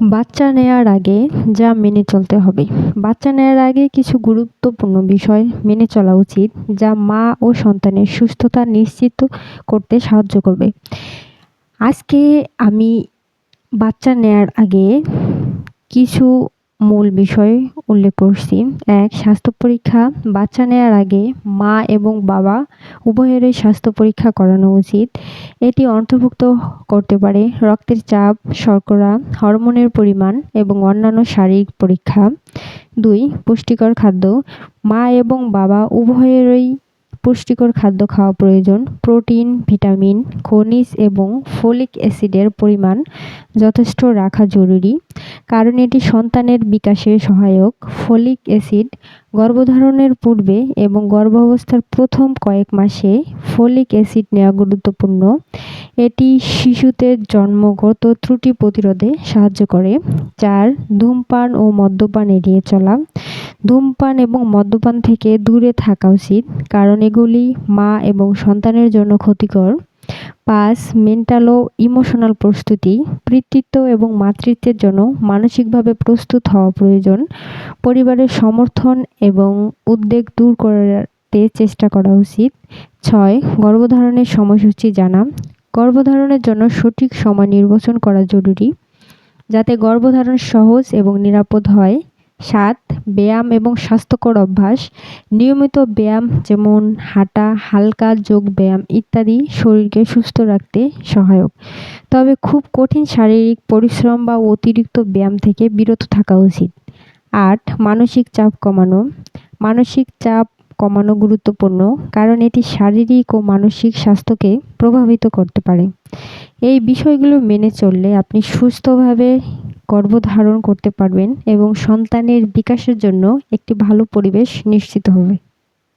বাচ্চা নেয়ার আগে যা মেনে চলতে হবে। বাচ্চা নেয়ার আগে কিছু গুরুত্বপূর্ণ বিষয় মেনে চলা উচিত, যা মা ও সন্তানের সুস্থতা নিশ্চিত করতে সাহায্য করবে। আজকে আমি বাচ্চা নেয়ার আগে কিছু মূল বিষয় উল্লেখ করছি। এক, স্বাস্থ্য পরীক্ষা বাচ্চা নেওয়ার আগে মা এবং বাবা উভয়েরই স্বাস্থ্য পরীক্ষা করানো উচিত। এটি অন্তর্ভুক্ত করতে পারে রক্তের চাপ, শর্করা, হরমোনের পরিমাণ এবং অন্যান্য শারীরিক পরীক্ষা। দুই, পুষ্টিকর খাদ্য। মা এবং বাবা উভয়েরই পুষ্টিকর খাদ্য খাওয়া প্রয়োজন। প্রোটিন, ভিটামিন, খনিজ এবং ফলিক অ্যাসিডের পরিমাণ যথেষ্ট রাখা জরুরি, কারণ এটি সন্তানের বিকাশে সহায়ক। ফলিক অ্যাসিড গর্ভধারণের পূর্বে এবং গর্ভাবস্থার প্রথম কয়েক মাসে ফলিক অ্যাসিড নেওয়া গুরুত্বপূর্ণ। এটি শিশুতে জন্মগত ত্রুটি প্রতিরোধে সাহায্য করে চার ধূমপান ও মদ্যপান এড়িয়ে চলা। ধূমপান এবং মদ্যপান থেকে দূরে থাকা উচিত, কারণ এগুলি মা এবং সন্তানের জন্য ক্ষতিকর। পাঁচ মেন্টাল ও ইমোশনাল প্রস্তুতি পিতৃত্ব এবং মাতৃত্বের জন্য মানসিকভাবে প্রস্তুত হওয়া প্রয়োজন। পরিবারের সমর্থন এবং উদ্বেগ দূর করতে চেষ্টা করা উচিত। ছয়, গর্ভধারণের সময়সূচি জানা। গর্ভধারণের জন্য সঠিক সময় নির্বাচন করা জরুরি। যাতে গর্ভধারণ সহজ এবং নিরাপদ হয়। সাত ব্যায়াম এবং স্বাস্থ্যকর অভ্যাস, নিয়মিত ব্যায়াম যেমন হাঁটা, হালকা যোগ ব্যায়াম ইত্যাদি শরীরকে সুস্থ রাখতে সহায়ক। তবে খুব কঠিন শারীরিক পরিশ্রম বা অতিরিক্ত ব্যায়াম থেকে বিরত থাকা উচিত। আট, মানসিক চাপ কমানো। মানসিক চাপ কমানো গুরুত্বপূর্ণ কারণ এটি শারীরিক ও মানসিক স্বাস্থ্যকে প্রভাবিত করতে পারে। এই বিষয়গুলো মেনে চললে আপনি সুস্থভাবে গর্ভধারণ করতে পারবেন এবং সন্তানের বিকাশের জন্য একটি ভালো পরিবেশ নিশ্চিত হবে।